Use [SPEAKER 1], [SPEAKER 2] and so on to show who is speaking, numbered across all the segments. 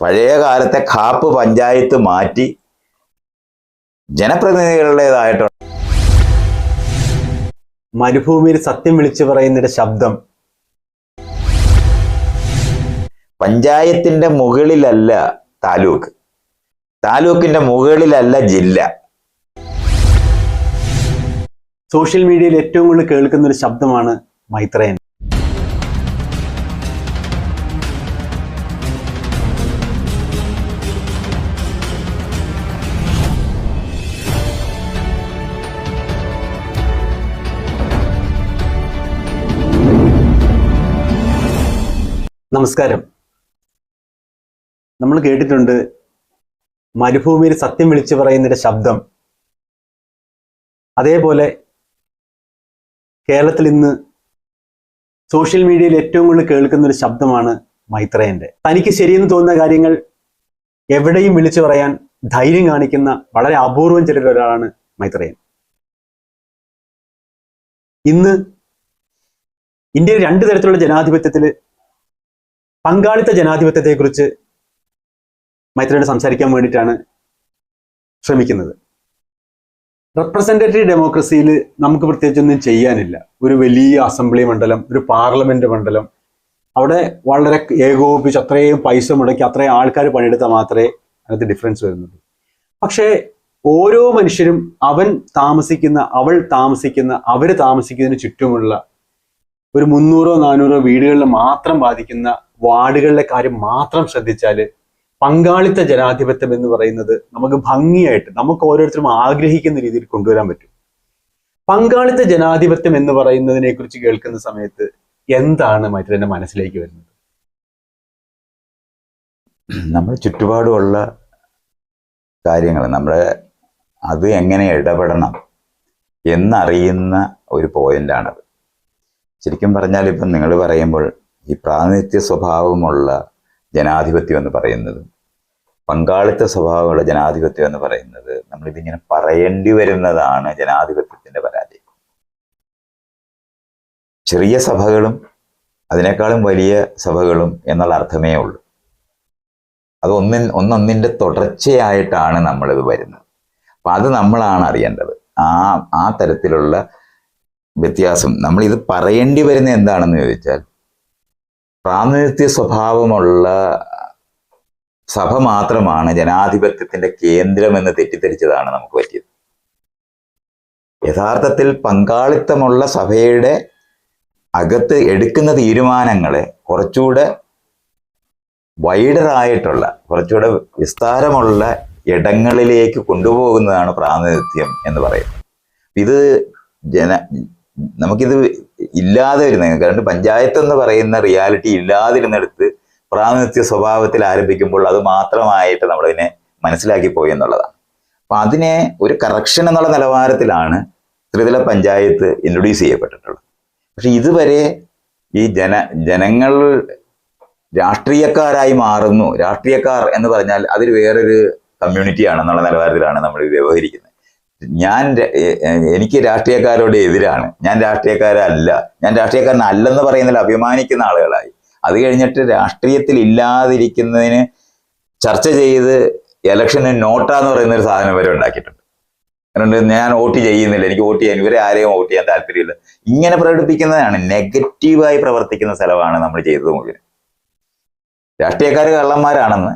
[SPEAKER 1] പഴയ കാലത്തെ കാപ്പ് പഞ്ചായത്ത് മാറ്റി ജനപ്രതിനിധികളുടേതായിട്ടുള്ള
[SPEAKER 2] മരുഭൂമിയിൽ സത്യം വിളിച്ചു പറയുന്നൊരു ശബ്ദം.
[SPEAKER 1] പഞ്ചായത്തിന്റെ മുകളിലല്ല താലൂക്ക്. താലൂക്കിന്റെ മുകളിലല്ല ജില്ല.
[SPEAKER 2] സോഷ്യൽ മീഡിയയിൽ ഏറ്റവും കൂടുതൽ കേൾക്കുന്ന ഒരു ശബ്ദമാണ് മൈത്രേയൻ നമസ്കാരം. നമ്മൾ കേട്ടിട്ടുണ്ട് മരുഭൂമിയിൽ സത്യം വിളിച്ചു പറയുന്നതിന്റെ ശബ്ദം. അതേപോലെ കേരളത്തിൽ ഇന്ന് സോഷ്യൽ മീഡിയയിൽ ഏറ്റവും കൂടുതൽ കേൾക്കുന്ന ഒരു ശബ്ദമാണ് മൈത്രേയന്റെ. തനിക്ക് ശരിയെന്ന് തോന്നുന്ന കാര്യങ്ങൾ എവിടെയും വിളിച്ചു പറയാൻ ധൈര്യം കാണിക്കുന്ന വളരെ അപൂർവം ചിലരിൽ ഒരാളാണ് മൈത്രേയൻ. ഇന്ന് ഇന്ത്യയിൽ രണ്ട് തരത്തിലുള്ള ജനാധിപത്യത്തിൽ പങ്കാളിത്ത ജനാധിപത്യത്തെക്കുറിച്ച് മൈത്രിയോട് സംസാരിക്കാൻ വേണ്ടിയിട്ടാണ് ശ്രമിക്കുന്നത്. റെപ്രസെന്റേറ്റീവ് ഡെമോക്രസിയിൽ നമുക്ക് പ്രത്യേകിച്ചൊന്നും ചെയ്യാനില്ല. ഒരു വലിയ അസംബ്ലി മണ്ഡലം ഒരു പാർലമെന്റ് മണ്ഡലം. അവിടെ വളരെ ഏകോപിച്ച് അത്രയും പൈസ മുടക്കി അത്രയും ആൾക്കാർ പണിയെടുത്താൽ മാത്രമേ അതിനകത്ത് ഡിഫറൻസ് വരുന്നുള്ളൂ. പക്ഷേ ഓരോ മനുഷ്യരും അവൻ താമസിക്കുന്ന അവൾ താമസിക്കുന്ന അവർ താമസിക്കുന്നതിന് ചുറ്റുമുള്ള ഒരു മുന്നൂറോ നാനൂറോ വീടുകളിൽ മാത്രം ബാധിക്കുന്ന വാർഡുകളിലെ കാര്യം മാത്രം ശ്രദ്ധിച്ചാൽ പങ്കാളിത്ത ജനാധിപത്യം എന്ന് പറയുന്നത് നമുക്ക് ഭംഗിയായിട്ട് നമുക്ക് ഓരോരുത്തരും ആഗ്രഹിക്കുന്ന രീതിയിൽ കൊണ്ടുവരാൻ പറ്റും. പങ്കാളിത്ത ജനാധിപത്യം എന്ന് പറയുന്നതിനെ കുറിച്ച് കേൾക്കുന്ന സമയത്ത് എന്താണ് മൈത്രന്റെ മനസ്സിലേക്ക് വരുന്നത്?
[SPEAKER 1] നമ്മുടെ ചുറ്റുപാടുമുള്ള കാര്യങ്ങൾ നമ്മുടെ അത് എങ്ങനെ ഇടപെടണം എന്നറിയുന്ന ഒരു പോയിന്റാണത് ശരിക്കും പറഞ്ഞാൽ ഇപ്പം നിങ്ങൾ പറയുമ്പോൾ ഈ പ്രാതിനിധ്യ സ്വഭാവമുള്ള ജനാധിപത്യം എന്ന് പറയുന്നത് പങ്കാളിത്ത സ്വഭാവമുള്ള ജനാധിപത്യം എന്ന് പറയുന്നത് നമ്മളിതിങ്ങനെ പറയേണ്ടി വരുന്നതാണ് ജനാധിപത്യത്തിന്റെ പരാജയം ചെറിയ സഭകളും അതിനേക്കാളും വലിയ സഭകളും എന്നുള്ള അർത്ഥമേ ഉള്ളൂ. അത് ഒന്നിൻ ഒന്നൊന്നിന്റെ തുടർച്ചയായിട്ടാണ് നമ്മളിത് വരുന്നത്. അപ്പം അത് നമ്മളാണ് അറിയേണ്ടത്. ആ ആ തരത്തിലുള്ള വ്യത്യാസം. നമ്മൾ ഇത് പറയേണ്ടി വരുന്ന എന്താണെന്ന് ചോദിച്ചാൽ പ്രാതിനിധ്യ സ്വഭാവമുള്ള സഭ മാത്രമാണ് ജനാധിപത്യത്തിന്റെ കേന്ദ്രമെന്ന് തെറ്റിദ്ധരിച്ചതാണ് നമുക്ക് പറ്റിയത്. യഥാർത്ഥത്തിൽ പങ്കാളിത്തമുള്ള സഭയുടെ അകത്ത് എടുക്കുന്ന തീരുമാനങ്ങളെ കുറച്ചുകൂടെ വൈഡറായിട്ടുള്ള കുറച്ചുകൂടെ വിസ്താരമുള്ള ഇടങ്ങളിലേക്ക് കൊണ്ടുപോകുന്നതാണ് പ്രാതിനിധ്യം എന്ന് പറയുന്നത്. ഇത് ജന നമുക്കിത് ഇല്ലാതെ വരുന്നത് കാരണം പഞ്ചായത്ത് എന്ന് പറയുന്ന റിയാലിറ്റി ഇല്ലാതിരുന്നെടുത്ത് പ്രാതിനിധ്യ സ്വഭാവത്തിൽ ആരംഭിക്കുമ്പോൾ അത് മാത്രമായിട്ട് നമ്മളതിനെ മനസ്സിലാക്കി പോയി എന്നുള്ളതാണ്. അപ്പൊ അതിനെ ഒരു കറക്ഷൻ എന്നുള്ള നിലവാരത്തിലാണ് ത്രിതല പഞ്ചായത്ത് ഇൻട്രൊഡ്യൂസ് ചെയ്യപ്പെട്ടിട്ടുള്ളത്. പക്ഷെ ഇതുവരെ ഈ ജന ജനങ്ങൾ രാഷ്ട്രീയക്കാരായി മാറുന്നു. രാഷ്ട്രീയക്കാർ എന്ന് പറഞ്ഞാൽ അതിൽ വേറൊരു കമ്മ്യൂണിറ്റിയാണ് എന്നുള്ള നിലവാരത്തിലാണ് നമ്മൾ വ്യവഹരിക്കുന്നത്. ഞാൻ എനിക്ക് രാഷ്ട്രീയക്കാരോട് എതിരാണ്. ഞാൻ രാഷ്ട്രീയക്കാരല്ല. ഞാൻ രാഷ്ട്രീയക്കാരനല്ലെന്ന് പറയുന്നതിൽ അഭിമാനിക്കുന്ന ആളുകളായി. അത് കഴിഞ്ഞിട്ട് രാഷ്ട്രീയത്തിൽ ഇല്ലാതിരിക്കുന്നതിന് ചർച്ച ചെയ്ത് ഇലക്ഷന് നോട്ടാന്ന് പറയുന്ന ഒരു സാധനം വരെ ഉണ്ടാക്കിയിട്ടുണ്ട്. ഞാൻ വോട്ട് ചെയ്യുന്നില്ല. എനിക്ക് വോട്ട് ചെയ്യാൻ ഇവരെ ആരെയും വോട്ട് ചെയ്യാൻ താല്പര്യമില്ല. ഇങ്ങനെ പ്രകടിപ്പിക്കുന്നതാണ് നെഗറ്റീവായി പ്രവർത്തിക്കുന്ന സ്ഥലമാണ് നമ്മൾ ചെയ്തത് മുഴുവൻ. രാഷ്ട്രീയക്കാർ കള്ളന്മാരാണെന്ന്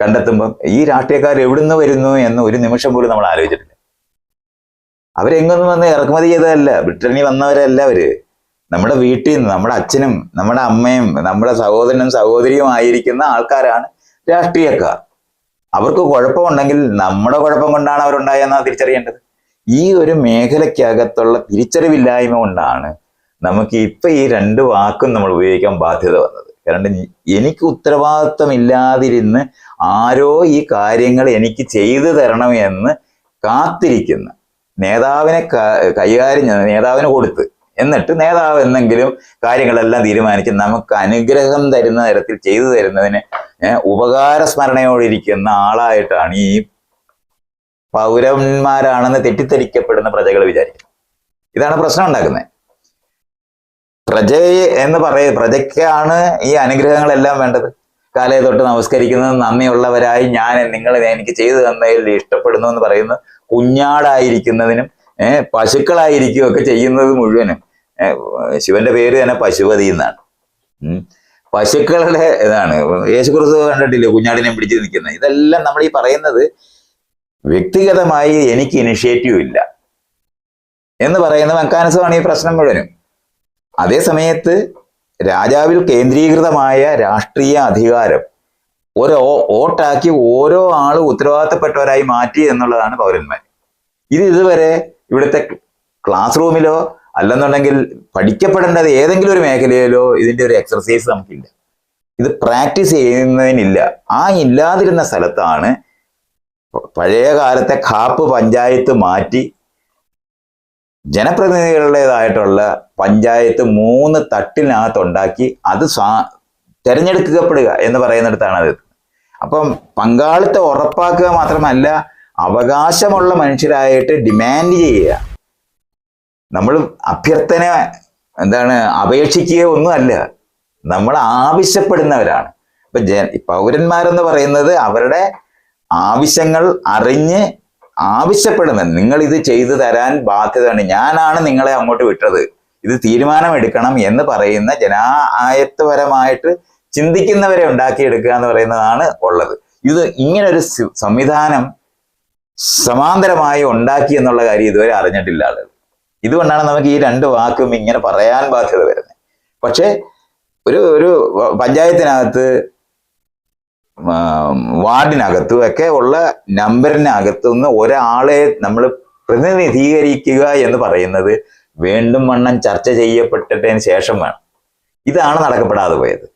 [SPEAKER 1] കണ്ടെത്തുമ്പോൾ ഈ രാഷ്ട്രീയക്കാർ എവിടുന്ന് വരുന്നു എന്ന് ഒരു നിമിഷം പോലും നമ്മൾ ആലോചിച്ചിട്ടില്ല. അവരെങ്ങൊന്നും വന്ന് ഇറക്കുമതി ചെയ്തതല്ല. ബ്രിട്ടനിൽ വന്നവരല്ല അവർ. നമ്മുടെ വീട്ടിൽ നിന്ന് നമ്മുടെ അച്ഛനും നമ്മുടെ അമ്മയും നമ്മുടെ സഹോദരനും സഹോദരിയും ആയിരിക്കുന്ന ആൾക്കാരാണ് രാഷ്ട്രീയക്കാർ. അവർക്ക് കുഴപ്പമുണ്ടെങ്കിൽ നമ്മുടെ കുഴപ്പം കൊണ്ടാണ് അവരുണ്ടായെന്നാണ് തിരിച്ചറിയേണ്ടത്? ഈ ഒരു മേഖലയ്ക്കകത്തുള്ള തിരിച്ചറിവില്ലായ്മ കൊണ്ടാണ് നമുക്ക് ഇപ്പൊ ഈ രണ്ട് വാക്കും നമ്മൾ ഉപയോഗിക്കാൻ ബാധ്യത വന്നത്. കാരണം എനിക്ക് ഉത്തരവാദിത്വം ഇല്ലാതിരുന്ന് ആരോ ഈ കാര്യങ്ങൾ എനിക്ക് ചെയ്തു തരണം എന്ന് കാത്തിരിക്കുന്ന നേതാവിനെ കൈകാര്യം നേതാവിന് കൊടുത്ത്. എന്നിട്ട് നേതാവ് എന്തെങ്കിലും കാര്യങ്ങളെല്ലാം തീരുമാനിച്ച് നമുക്ക് അനുഗ്രഹം തരുന്ന തരത്തിൽ ചെയ്തു തരുന്നതിന് ഏഹ് ഉപകാര സ്മരണയോടിരിക്കുന്ന ആളായിട്ടാണ് ഈ പൗരന്മാരാണെന്ന് തെറ്റിദ്ധരിക്കപ്പെടുന്ന പ്രജകൾ വിചാരിക്കുന്നത്. ഇതാണ് പ്രശ്നം ഉണ്ടാക്കുന്നത്. പ്രജയെ എന്ന് പറയ പ്രജയ്ക്കാണ് ഈ അനുഗ്രഹങ്ങളെല്ലാം വേണ്ടത്. കാലയെ തൊട്ട് നമസ്കരിക്കുന്നത് നന്ദിയുള്ളവരായി ഞാൻ നിങ്ങൾ എനിക്ക് ചെയ്തു തന്നതിൽ ഇഷ്ടപ്പെടുന്നു എന്ന് പറയുന്ന. കുഞ്ഞാടായിരിക്കുന്നതിനും ഏഹ് പശുക്കളായിരിക്കും ഒക്കെ ചെയ്യുന്നത് മുഴുവനും ശിവന്റെ പേര് തന്നെ പശുപതി എന്നാണ്. പശുക്കളുടെ ഇതാണ്. യേശുക്രിസ്തു കണ്ടിട്ടില്ലേ കുഞ്ഞാടിനെ പിടിച്ച് നിൽക്കുന്നത്? ഇതെല്ലാം നമ്മൾ ഈ പറയുന്നത് വ്യക്തിഗതമായി എനിക്ക് ഇനിഷ്യേറ്റീവ് ഇല്ല. എന്ന് പറയുന്ന മെക്കാനിസമാണ് ഈ പ്രശ്നം മുഴുവനും. അതേ സമയത്ത് രാജാവിൽ കേന്ദ്രീകൃതമായ രാഷ്ട്രീയ അധികാരം. ഓരോ വോട്ടാക്കി ഓരോ ആളും ഉത്തരവാദിത്തപ്പെട്ടവരായി മാറ്റി എന്നുള്ളതാണ് പൗരന്മാർ. ഇത് ഇതുവരെ ഇവിടുത്തെ ക്ലാസ് റൂമിലോ അല്ലെന്നുണ്ടെങ്കിൽ പഠിക്കപ്പെടേണ്ടത് ഏതെങ്കിലും ഒരു മേഖലയിലോ ഇതിന്റെ ഒരു എക്സർസൈസ് നമുക്കില്ല. ഇത് പ്രാക്ടീസ് ചെയ്യുന്നതിനില്ല. ആ ഇല്ലാതിരുന്ന സ്ഥലത്താണ് പഴയ കാലത്തെ ഖാപ്പ് പഞ്ചായത്ത് മാറ്റി ജനപ്രതിനിധികളുടേതായിട്ടുള്ള പഞ്ചായത്ത് മൂന്ന് തട്ടിനകത്തുണ്ടാക്കി അത് സ്വാ തെരഞ്ഞെടുക്കപ്പെടുക എന്ന് പറയുന്നിടത്താണ് അത് അപ്പം പങ്കാളിത്തം ഉറപ്പാക്കുക മാത്രമല്ല അവകാശമുള്ള മനുഷ്യരായിട്ട് ഡിമാൻഡ് ചെയ്യുക. നമ്മൾ അഭ്യർത്ഥന എന്താണ് അപേക്ഷിക്കുക ഒന്നുമല്ല. നമ്മൾ ആവശ്യപ്പെടുന്നവരാണ്. ഇപ്പൊ ജ പൗരന്മാരെന്ന് പറയുന്നത് അവരുടെ ആവശ്യങ്ങൾ അറിഞ്ഞ് ആവശ്യപ്പെടുന്നത്. നിങ്ങൾ ഇത് ചെയ്തു തരാൻ ബാധ്യതയാണ് ഞാനാണ് നിങ്ങളെ അങ്ങോട്ട് വിട്ടത്. ഇത് തീരുമാനമെടുക്കണം എന്ന് പറയുന്ന ജനായത്വപരമായിട്ട് ചിന്തിക്കുന്നവരെ ഉണ്ടാക്കിയെടുക്കുക എന്ന് പറയുന്നതാണ് ഉള്ളത്. ഇത് ഇങ്ങനൊരു സംവിധാനം സമാന്തരമായി ഉണ്ടാക്കി എന്നുള്ള കാര്യം ഇതുവരെ അറിഞ്ഞിട്ടില്ല ആളുകൾ. ഇതുകൊണ്ടാണ് നമുക്ക് ഈ രണ്ട് വാക്കും ഇങ്ങനെ പറയാൻ ബാധ്യത വരുന്നത്. പക്ഷേ ഒരു ഒരു പഞ്ചായത്തിനകത്ത് വാർഡിനകത്തും ഒക്കെ ഉള്ള നമ്പറിനകത്തുനിന്ന് ഒരാളെ നമ്മൾ പ്രതിനിധീകരിക്കുക എന്ന് പറയുന്നത് വീണ്ടും വണ്ണം ചർച്ച ചെയ്യപ്പെട്ടതിന് ശേഷം വേണം. ഇതാണ് നടക്കപ്പെടാതെ പോയത്.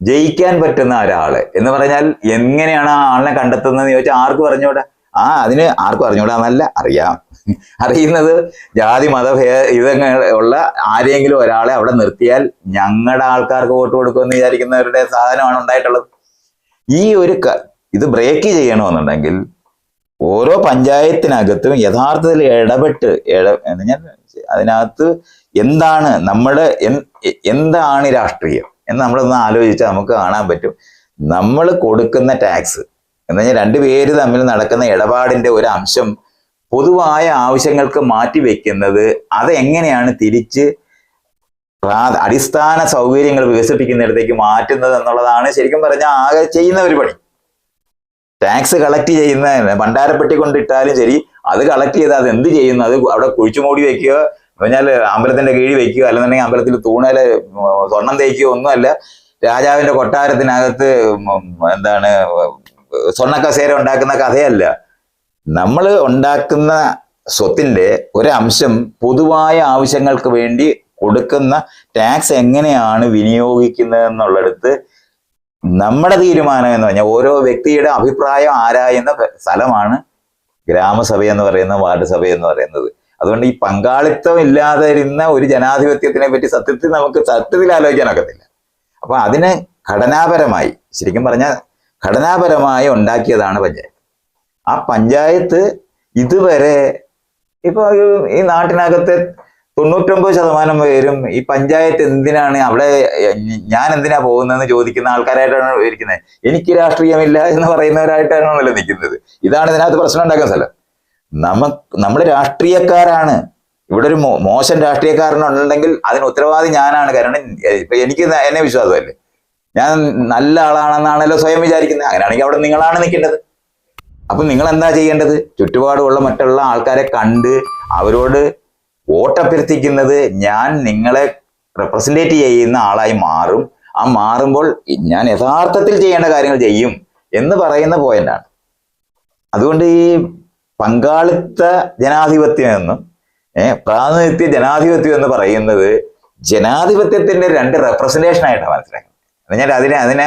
[SPEAKER 1] ജയിക്കാൻ പറ്റുന്ന ഒരാൾ എന്ന് പറഞ്ഞാൽ എങ്ങനെയാണ് ആ ആളിനെ കണ്ടെത്തുന്നതെന്ന് ചോദിച്ചാൽ ആർക്ക് പറഞ്ഞൂടാ ആ അതിന് ആർക്കും അറിഞ്ഞൂടാന്നല്ല അറിയാം. അറിയുന്നത് ജാതി മത ഭേ ഇതങ്ങൾ ഉള്ള ആരെങ്കിലും ഒരാളെ അവിടെ നിർത്തിയാൽ ഞങ്ങളുടെ ആൾക്കാർക്ക് വോട്ട് കൊടുക്കുമെന്ന് വിചാരിക്കുന്നവരുടെ സാധനമാണ് ഉണ്ടായിട്ടുള്ളത്. ഈ ഒരു ഇത് ബ്രേക്ക് ചെയ്യണമെന്നുണ്ടെങ്കിൽ ഓരോ പഞ്ചായത്തിനകത്തും യഥാർത്ഥത്തിൽ ഇടപെട്ട് ഇട ഞാൻ അതിനകത്ത് എന്താണ് നമ്മുടെ എന്താണ് രാഷ്ട്രീയം എന്ന് നമ്മളൊന്ന് ആലോചിച്ചാൽ നമുക്ക് കാണാൻ പറ്റും. നമ്മൾ കൊടുക്കുന്ന ടാക്സ് എന്ന് പറഞ്ഞാൽ രണ്ടുപേര് തമ്മിൽ നടക്കുന്ന ഇടപാടിന്റെ ഒരു അംശം പൊതുവായ ആവശ്യങ്ങൾക്ക് മാറ്റിവെക്കുന്നത് അത് എങ്ങനെയാണ് തിരിച്ച് അടിസ്ഥാന സൗകര്യങ്ങൾ വികസിപ്പിക്കുന്നിടത്തേക്ക് മാറ്റുന്നത് എന്നുള്ളതാണ് ശരിക്കും പറഞ്ഞാൽ ആകെ ചെയ്യുന്ന ഒരു പണി. ടാക്സ് കളക്ട് ചെയ്യുന്ന ഭണ്ഡാരപ്പെട്ടി കൊണ്ടിട്ടാലും ശരി അത് കളക്ട് ചെയ്ത് അത് എന്ത് ചെയ്യുന്നു? അത് അവിടെ കുഴിച്ചു കുഴിച്ചുമൂടി വെക്കുക പറഞ്ഞാൽ അമ്പലത്തിന്റെ കീഴിൽ വെക്കുക അല്ലെന്നുണ്ടെങ്കിൽ അമ്പലത്തിൽ തൂണൽ സ്വർണം തേക്കുകയോ ഒന്നുമല്ല രാജാവിന്റെ കൊട്ടാരത്തിനകത്ത് എന്താണ് സ്വർണക്കസേര ഉണ്ടാക്കുന്ന കഥയല്ല. നമ്മൾ ഉണ്ടാക്കുന്ന സ്വത്തിന്റെ ഒരംശം പൊതുവായ ആവശ്യങ്ങൾക്ക് വേണ്ടി കൊടുക്കുന്ന ടാക്സ് എങ്ങനെയാണ് വിനിയോഗിക്കുന്നത് എന്നുള്ളിടത്ത് നമ്മുടെ തീരുമാനം എന്ന് പറഞ്ഞാൽ ഓരോ വ്യക്തിയുടെ അഭിപ്രായം ആരായുന്ന സ്ഥലമാണ് ഗ്രാമസഭ എന്ന് പറയുന്നത് വാർഡ് സഭ എന്ന് പറയുന്നത്. അതുകൊണ്ട് ഈ പങ്കാളിത്തം ഇല്ലാതെ ഇരുന്ന ഒരു ജനാധിപത്യത്തിനെ പറ്റി സത്യത്തിൽ നമുക്ക് സത്യത്തിൽ ആലോചിക്കാനൊക്കത്തില്ല അപ്പൊ അതിന് ഘടനാപരമായി ശരിക്കും പറഞ്ഞാൽ ഘടനാപരമായി ഉണ്ടാക്കിയതാണ് പഞ്ചായത്ത്. ആ പഞ്ചായത്ത് ഇതുവരെ ഇപ്പൊ ഈ- ഈ നാട്ടിനകത്തെ തൊണ്ണൂറ്റൊമ്പത് ശതമാനം പേരും ഈ പഞ്ചായത്ത് എന്തിനാണ് അവിടെ ഞാൻ എന്തിനാ പോകുന്നതെന്ന് ചോദിക്കുന്ന ആൾക്കാരായിട്ടാണ് ഇരിക്കുന്നത്. എനിക്ക് രാഷ്ട്രീയമില്ല എന്ന് പറയുന്നവരായിട്ടാണ് നല്ല നിൽക്കുന്നത്. ഇതാണ് ഇതിനകത്ത് പ്രശ്നം ഉണ്ടാക്കുന്ന സ്ഥലം. നമുക്ക് നമ്മൾ രാഷ്ട്രീയക്കാരാണ്. ഇവിടെ ഒരു മോശം രാഷ്ട്രീയക്കാരനുണ്ടെങ്കിൽ അതിന് ഉത്തരവാദി ഞാനാണ്. കാരണം എനിക്ക് എന്നെ വിശ്വാസമല്ലേ? ഞാൻ നല്ല ആളാണെന്നാണല്ലോ സ്വയം വിചാരിക്കുന്നത്. അങ്ങനെയാണെങ്കിൽ അവിടെ നിങ്ങളാണ് നിൽക്കേണ്ടത്. അപ്പൊ നിങ്ങൾ എന്താ ചെയ്യേണ്ടത്? ചുറ്റുപാടുമുള്ള മറ്റുള്ള ആൾക്കാരെ കണ്ട് അവരോട് വോട്ടഭ്യർത്ഥിക്കുന്നത് ഞാൻ നിങ്ങളെ റെപ്രസെന്റേറ്റ് ചെയ്യുന്ന ആളായി മാറും. ആ മാറുമ്പോൾ ഞാൻ യഥാർത്ഥത്തിൽ ചെയ്യേണ്ട കാര്യങ്ങൾ ചെയ്യും എന്ന് പറയുന്ന പോയിന്റാണ് അതുകൊണ്ട് ഈ പങ്കാളിത്ത ജനാധിപത്യം എന്നും പ്രാതിനിധ്യ ജനാധിപത്യം എന്ന് പറയുന്നത് ജനാധിപത്യത്തിന്റെ രണ്ട് റെപ്രസെന്റേഷൻ ആയിട്ടാണ് മനസ്സിലാക്കുന്നത്. എന്നാൽ അതിനെ അതിനെ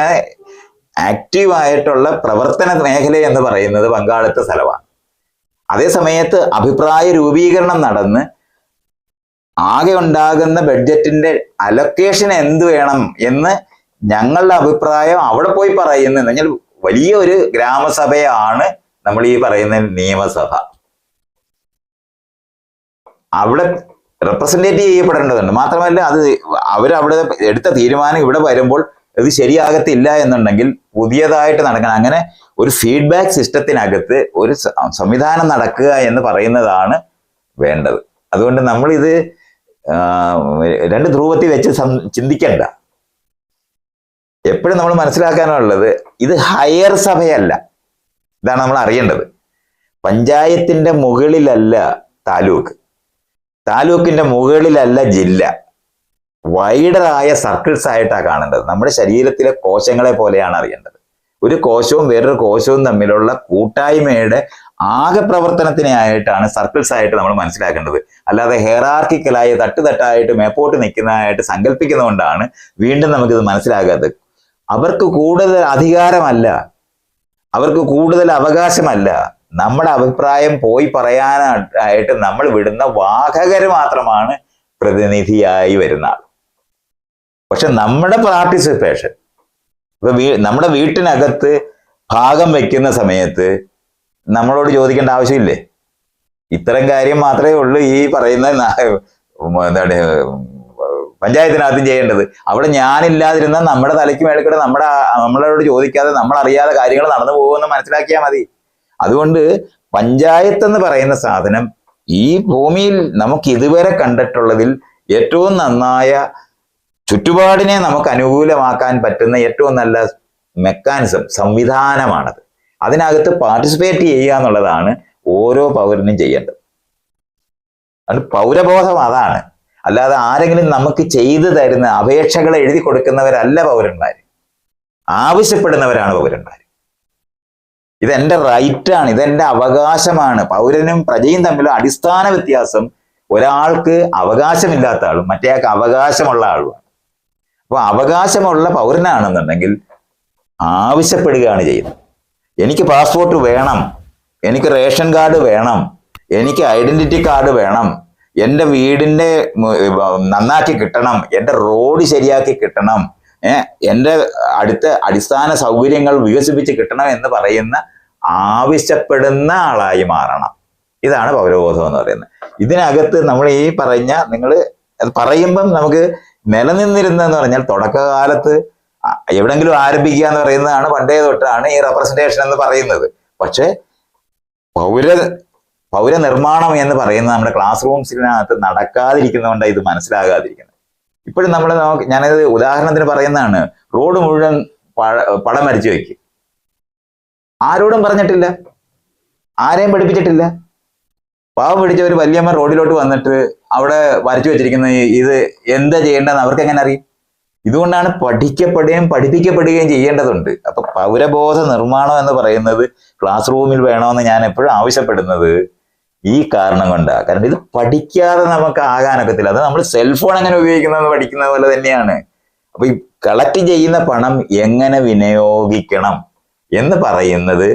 [SPEAKER 1] ആക്റ്റീവായിട്ടുള്ള പ്രവർത്തന മേഖല എന്ന് പറയുന്നത് പങ്കാളിത്ത സ്ഥലമാണ്. അതേ സമയത്ത് അഭിപ്രായ രൂപീകരണം നടന്ന് ആകെ ഉണ്ടാകുന്ന ബഡ്ജറ്റിന്റെ അലൊക്കേഷൻ എന്ത് വേണം എന്ന് ഞങ്ങളുടെ അഭിപ്രായം അവിടെ പോയി പറയുന്നു എന്നാൽ വലിയ ഒരു ഗ്രാമസഭയാണ് നമ്മൾ ഈ പറയുന്ന നിയമസഭ. അവിടെ റെപ്രസെന്റേറ്റ് ചെയ്യപ്പെടേണ്ടതുണ്ട്. മാത്രമല്ല അത് അവരവിടെ എടുത്ത തീരുമാനം ഇവിടെ വരുമ്പോൾ ഇത് ശരിയാകത്തില്ല എന്നുണ്ടെങ്കിൽ പുതിയതായിട്ട് നടക്കണം. അങ്ങനെ ഒരു ഫീഡ്ബാക്ക് സിസ്റ്റത്തിനകത്ത് ഒരു സംവിധാനം നടക്കുക എന്ന് പറയുന്നതാണ് വേണ്ടത്. അതുകൊണ്ട് നമ്മളിത് രണ്ട് ധ്രുവത്തിൽ വെച്ച് ചിന്തിക്കണ്ട. എപ്പോഴും നമ്മൾ മനസ്സിലാക്കാനുള്ളത് ഇത് ഹയർ സഭയല്ല. ഇതാണ് നമ്മൾ അറിയേണ്ടത്. പഞ്ചായത്തിന്റെ മുകളിലല്ല താലൂക്ക്. താലൂക്കിന്റെ മുകളിലല്ല ജില്ല. വൈഡറായ സർക്കിൾസ് ആയിട്ടാണ് കാണേണ്ടത്. നമ്മുടെ ശരീരത്തിലെ കോശങ്ങളെ പോലെയാണ് അറിയേണ്ടത്. ഒരു കോശവും വേറൊരു കോശവും തമ്മിലുള്ള കൂട്ടായ്മയുടെ ആകെ പ്രവർത്തനത്തിനെ ആയിട്ടാണ് സർക്കിൾസ് ആയിട്ട് നമ്മൾ മനസ്സിലാക്കേണ്ടത്. അല്ലാതെ ഹെറാർക്കിക്കലായി തട്ടുതട്ടായിട്ട് മേപ്പോട്ട് നിൽക്കുന്നതായിട്ട് സങ്കല്പിക്കുന്നതുകൊണ്ടാണ് വീണ്ടും നമുക്കിത് മനസ്സിലാകാത്തത്. അവർക്ക് കൂടുതൽ അധികാരമല്ല. അവർക്ക് കൂടുതൽ അവകാശമല്ല. നമ്മുടെ അഭിപ്രായം പോയി പറയാനായിട്ട് നമ്മൾ വിടുന്ന വാഹകർ മാത്രമാണ് പ്രതിനിധിയായി വരുന്ന ആൾ. പക്ഷെ നമ്മുടെ പാർട്ടിസിപ്പേഷൻ ഇപ്പൊ നമ്മുടെ വീട്ടിനകത്ത് ഭാഗം വെക്കുന്ന സമയത്ത് നമ്മളോട് ചോദിക്കേണ്ട ആവശ്യമില്ലേ? ഇത്തരം കാര്യം മാത്രമേ ഉള്ളൂ ഈ പറയുന്ന എന്താണ് പഞ്ചായത്തിനകത്തും ചെയ്യേണ്ടത്. അവിടെ ഞാനില്ലാതിരുന്ന നമ്മുടെ തലയ്ക്ക് മേൽക്കൂടെ നമ്മുടെ നമ്മളോട് ചോദിക്കാതെ നമ്മൾ അറിയാതെ കാര്യങ്ങൾ നടന്നു പോകുമെന്ന് മനസ്സിലാക്കിയാൽ മതി. അതുകൊണ്ട് പഞ്ചായത്ത് എന്ന് പറയുന്ന സാധനം ഈ ഭൂമിയിൽ നമുക്ക് ഇതുവരെ കണ്ടിട്ടുള്ളതിൽ ഏറ്റവും നന്നായ ചുറ്റുപാടിനെ നമുക്ക് അനുകൂലമാക്കാൻ പറ്റുന്ന ഏറ്റവും നല്ല മെക്കാനിസം സംവിധാനമാണത്. അതിനകത്ത് പാർട്ടിസിപ്പേറ്റ് ചെയ്യുക എന്നുള്ളതാണ് ഓരോ പൗരനും ചെയ്യേണ്ടത്. അത് പൗരബോധം അതാണ്. അല്ലാതെ ആരെങ്കിലും നമുക്ക് ചെയ്തു തരുന്ന അപേക്ഷകൾ എഴുതി കൊടുക്കുന്നവരല്ല പൗരന്മാർ ആവശ്യപ്പെടുന്നവരാണ് പൗരന്മാർ ഇതെന്റെ റൈറ്റാണ് ഇതെന്റെ അവകാശമാണ്. പൗരനും പ്രജയും തമ്മിലുള്ള അടിസ്ഥാന വ്യത്യാസം ഒരാൾക്ക് അവകാശമില്ലാത്ത ആളും മറ്റേയാൾക്ക് അവകാശമുള്ള ആളുമാണ്. അപ്പോൾ അവകാശമുള്ള പൗരനാണെന്നുണ്ടെങ്കിൽ ആവശ്യപ്പെടുകയാണ് ചെയ്യുന്നത്. എനിക്ക് പാസ്പോർട്ട് വേണം. എനിക്ക് റേഷൻ കാർഡ് വേണം. എനിക്ക് ഐഡന്റിറ്റി കാർഡ് വേണം. എന്റെ വീടിന്റെ നന്നാക്കി കിട്ടണം. എന്റെ റോഡ് ശരിയാക്കി കിട്ടണം. എന്റെ അടുത്ത അടിസ്ഥാന സൗകര്യങ്ങൾ വികസിപ്പിച്ച് കിട്ടണം എന്ന് പറയുന്ന ആവശ്യപ്പെടുന്ന ആളായി മാറണം. ഇതാണ് പൗരബോധം എന്ന് പറയുന്നത്. ഇതിനകത്ത് നമ്മൾ ഈ പറഞ്ഞ നിങ്ങൾ അത് പറയുമ്പം നമുക്ക് നിലനിന്നിരുന്നെന്ന് പറഞ്ഞാൽ തുടക്കകാലത്ത് എവിടെങ്കിലും ആരംഭിക്കുക എന്ന് പറയുന്നതാണ് പണ്ടേ തൊട്ടാണ് ഈ റെപ്രസെന്റേഷൻ എന്ന് പറയുന്നത്. പക്ഷേ പൗര പൗരനിർമ്മാണം എന്ന് പറയുന്നത് നമ്മുടെ ക്ലാസ് റൂംസിനകത്ത് നടക്കാതിരിക്കുന്നതുകൊണ്ടാണ് ഇത് മനസ്സിലാകാതിരിക്കുന്നത്. ഇപ്പോഴും നമ്മൾ നോക്ക് ഞാനത് ഉദാഹരണത്തിന് പറയുന്നതാണ് റോഡ് മുഴുവൻ പടം വരച്ചു വയ്ക്കും ആരോടും പറഞ്ഞിട്ടില്ല. ആരെയും പഠിപ്പിച്ചിട്ടില്ല. പാവം പിടിച്ച ഒരു വല്യമ്മ റോഡിലോട്ട് വന്നിട്ട് അവിടെ വരച്ചു വെച്ചിരിക്കുന്ന ഇത് എന്താ ചെയ്യേണ്ടതെന്ന് അവർക്ക് എങ്ങനെ അറിയും? ഇതുകൊണ്ടാണ് പഠിക്കപ്പെടുകയും പഠിപ്പിക്കപ്പെടുകയും ചെയ്യേണ്ടതുണ്ട്. അപ്പൊ പൗരബോധ നിർമ്മാണം എന്ന് പറയുന്നത് ക്ലാസ് റൂമിൽ വേണമെന്ന് ഞാൻ എപ്പോഴും ആവശ്യപ്പെടുന്നത് ഈ കാരണം കൊണ്ടാണ് കാരണം ഇത് പഠിക്കാതെ നമുക്ക് ആകാനൊക്കത്തില്ല. അത് നമ്മൾ സെൽഫോൺ എങ്ങനെ ഉപയോഗിക്കുന്നത് പഠിക്കുന്നത് പോലെ തന്നെയാണ്. അപ്പൊ ഈ കളക്ട് ചെയ്യുന്ന പണം എങ്ങനെ വിനിയോഗിക്കണം എന്ന് പറയുന്നത്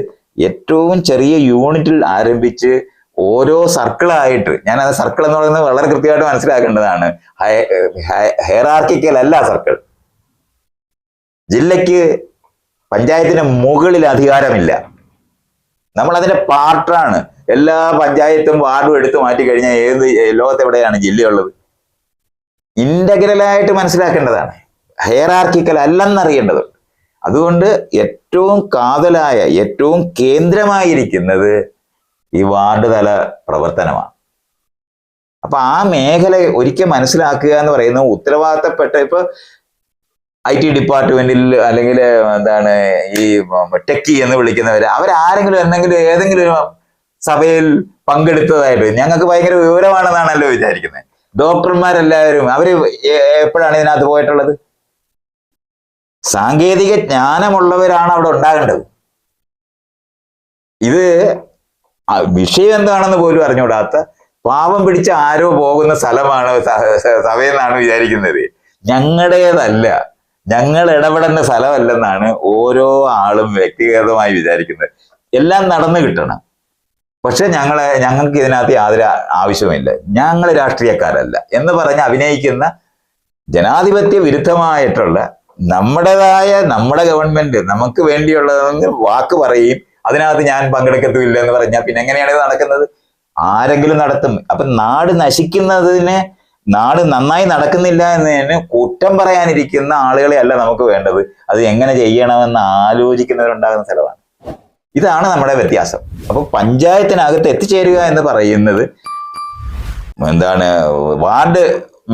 [SPEAKER 1] ഏറ്റവും ചെറിയ യൂണിറ്റിൽ ആരംഭിച്ച് ഓരോ സർക്കിളായിട്ട് ഞാൻ അത് സർക്കിൾ എന്ന് പറയുന്നത് വളരെ കൃത്യമായിട്ട് മനസ്സിലാക്കേണ്ടതാണ്. ഹെയറാർക്കിക്കൽ അല്ല സർക്കിൾ ജില്ലയ്ക്ക് പഞ്ചായത്തിന് മുകളിൽ അധികാരമില്ല. നമ്മൾ അതിന്റെ പാർട്ടാണ് എല്ലാ പഞ്ചായത്തും വാർഡും എടുത്തു മാറ്റി കഴിഞ്ഞാൽ ഏത് ലോകത്ത് എവിടെയാണ് ജില്ലയുള്ളത്? ഇന്റഗ്രലായിട്ട് മനസ്സിലാക്കേണ്ടതാണ്. ഹെയറാർക്കിക്കൽ അല്ലെന്നറിയേണ്ടതുണ്ട്. അതുകൊണ്ട് ഏറ്റവും കാതലായ ഏറ്റവും കേന്ദ്രമായിരിക്കുന്നത് ഈ വാർഡ് തല പ്രവർത്തനമാണ്. അപ്പൊ ആ മേഖല ഒരിക്കൽ മനസ്സിലാക്കുക എന്ന് പറയുന്നത് ഉത്തരവാദിത്തപ്പെട്ട ഇപ്പൊ ഐ ടി ഡിപ്പാർട്ട്മെന്റിൽ അല്ലെങ്കിൽ എന്താണ് ഈ ടെക്കി എന്ന് വിളിക്കുന്നവർ അവരാരെങ്കിലും എന്തെങ്കിലും ഏതെങ്കിലും ഒരു സഭയിൽ പങ്കെടുത്തതായിട്ട് ഞങ്ങൾക്ക് ഭയങ്കര വിവരമാണെന്നാണല്ലോ വിചാരിക്കുന്നത്. ഡോക്ടർമാരെല്ലാവരും അവർ എപ്പോഴാണ് ഇതിനകത്ത് പോയിട്ടുള്ളത്? സാങ്കേതിക ജ്ഞാനമുള്ളവരാണ് അവിടെ ഉണ്ടാകേണ്ടത്. ഇത് ആ വിഷയം എന്താണെന്ന് പോലും അറിഞ്ഞുകൂടാത്ത പാവം പിടിച്ച ആരോ പോകുന്ന സ്ഥലമാണ് സഭയെന്നാണ് വിചാരിക്കുന്നത്. ഞങ്ങളുടേതല്ല. ഞങ്ങൾ ഇടപെടേണ്ട സ്ഥലമല്ലെന്നാണ് ഓരോ ആളും വ്യക്തിഗതമായി വിചാരിക്കുന്നത്. എല്ലാം നടന്നു കിട്ടണം. പക്ഷെ ഞങ്ങളെ ഞങ്ങൾക്ക് ഇതിനകത്ത് യാതൊരു ആവശ്യമില്ല ഞങ്ങൾ രാഷ്ട്രീയക്കാരല്ല എന്ന് പറഞ്ഞ് അഭിനയിക്കുന്ന ജനാധിപത്യ വിരുദ്ധമായിട്ടുള്ള നമ്മുടേതായ നമ്മുടെ ഗവൺമെന്റ് നമുക്ക് വേണ്ടിയുള്ളതെന്ന് വാക്ക് പറയും അതിനകത്ത് ഞാൻ പങ്കെടുക്കത്തുമില്ല എന്ന് പറഞ്ഞാൽ പിന്നെ എങ്ങനെയാണ് ഇത് നടക്കുന്നത്? ആരെങ്കിലും നടത്തും. അപ്പൊ നാട് നശിക്കുന്നതിനെ നാട് നന്നായി നടക്കുന്നില്ല എന്നതിന് കുറ്റം പറയാനിരിക്കുന്ന ആളുകളെ അല്ല നമുക്ക് വേണ്ടത്. അത് എങ്ങനെ ചെയ്യണമെന്ന് ആലോചിക്കുന്നവരുണ്ടാകുന്ന സ്ഥലമാണ് ഇതാണ് നമ്മുടെ വ്യത്യാസം. അപ്പൊ പഞ്ചായത്തിനകത്ത് എത്തിച്ചേരുക എന്ന് പറയുന്നത് എന്താണ് വാർഡ്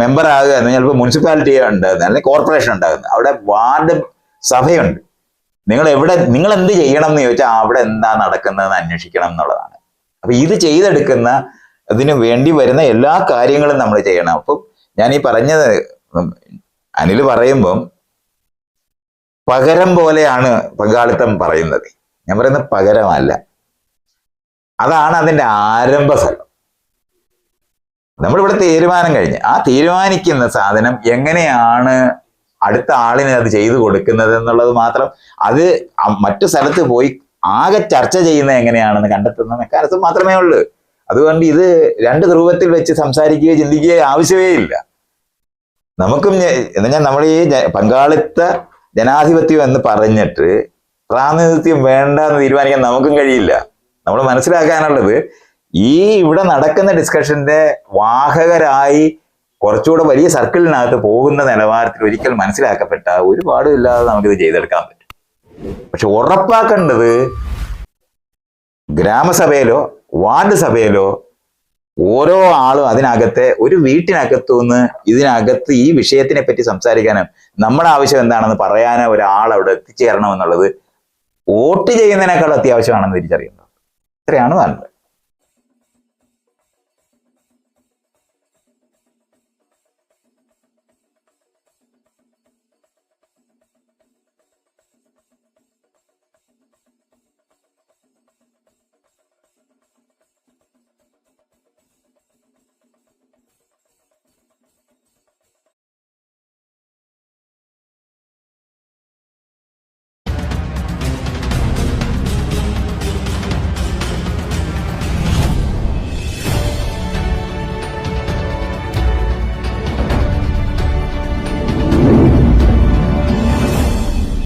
[SPEAKER 1] മെമ്പർ ആകുക എന്ന് ചിലപ്പോൾ മുനിസിപ്പാലിറ്റി ഉണ്ട് അല്ലെങ്കിൽ കോർപ്പറേഷൻ ഉണ്ടാകുന്നത് അവിടെ വാർഡ് സഭയുണ്ട്. നിങ്ങൾ എവിടെ നിങ്ങൾ എന്ത് ചെയ്യണം എന്ന് ചോദിച്ചാൽ അവിടെ എന്താ നടക്കുന്നതെന്ന് അന്വേഷിക്കണം എന്നുള്ളതാണ്. അപ്പൊ ഇത് ചെയ്തെടുക്കുന്ന അതിന് വേണ്ടി വരുന്ന എല്ലാ കാര്യങ്ങളും നമ്മൾ ചെയ്യണം. അപ്പം ഞാൻ ഈ പറഞ്ഞത് അനിൽ പറയുമ്പം പകരം പോലെയാണ് പങ്കാളിത്തം പറയുന്നത്. ഞാൻ പറയുന്നത് പകരമല്ല. അതാണ് അതിന്റെ ആരംഭ നമ്മളിവിടെ തീരുമാനം കഴിഞ്ഞ്. ആ തീരുമാനിക്കുന്ന സാധനം എങ്ങനെയാണ് അടുത്ത ആളിനെ അത് ചെയ്തു കൊടുക്കുന്നത് എന്നുള്ളത് മാത്രം അത് മറ്റു സ്ഥലത്ത് പോയി ആകെ ചർച്ച ചെയ്യുന്നത് എങ്ങനെയാണെന്ന് കണ്ടെത്തുന്ന മെക്കാനിസം മാത്രമേ ഉള്ളൂ. അതുകൊണ്ട് ഇത് രണ്ട് ധ്രുവത്തിൽ വെച്ച് സംസാരിക്കുകയോ ചിന്തിക്കുകയോ ആവശ്യമേ ഇല്ല. നമുക്കും എന്നുവെച്ചാൽ നമ്മൾ ഈ പങ്കാളിത്ത ജനാധിപത്യം എന്ന് പറഞ്ഞിട്ട് പ്രാതിനിധ്യം വേണ്ട എന്ന് തീരുമാനിക്കാൻ നമുക്കും കഴിയില്ല. നമ്മൾ മനസ്സിലാക്കാനുള്ളത് ഈ ഇവിടെ നടക്കുന്ന ഡിസ്കഷന്റെ വാഹകരായി കുറച്ചുകൂടെ വലിയ സർക്കിളിനകത്ത് പോകുന്ന നിലവാരത്തിൽ ഒരിക്കൽ മനസ്സിലാക്കപ്പെട്ട ഒരുപാടും ഇല്ലാതെ നമുക്കിത് ചെയ്തെടുക്കാൻ പറ്റും. പക്ഷെ ഉറപ്പാക്കേണ്ടത് ഗ്രാമസഭയിലോ വാർഡ് സഭയിലോ ഓരോ ആളും അതിനകത്തെ ഒരു വീട്ടിനകത്തു നിന്ന് ഇതിനകത്ത് ഈ വിഷയത്തിനെ പറ്റി സംസാരിക്കാനും നമ്മുടെ ആവശ്യം എന്താണെന്ന് പറയാനോ ഒരാൾ അവിടെ എത്തിച്ചേരണം എന്നുള്ളത് വോട്ട് ചെയ്യുന്നതിനേക്കാൾ അത്യാവശ്യമാണെന്ന് തിരിച്ചറിയുന്നത് ഇത്രയാണ് വേണ്ടത്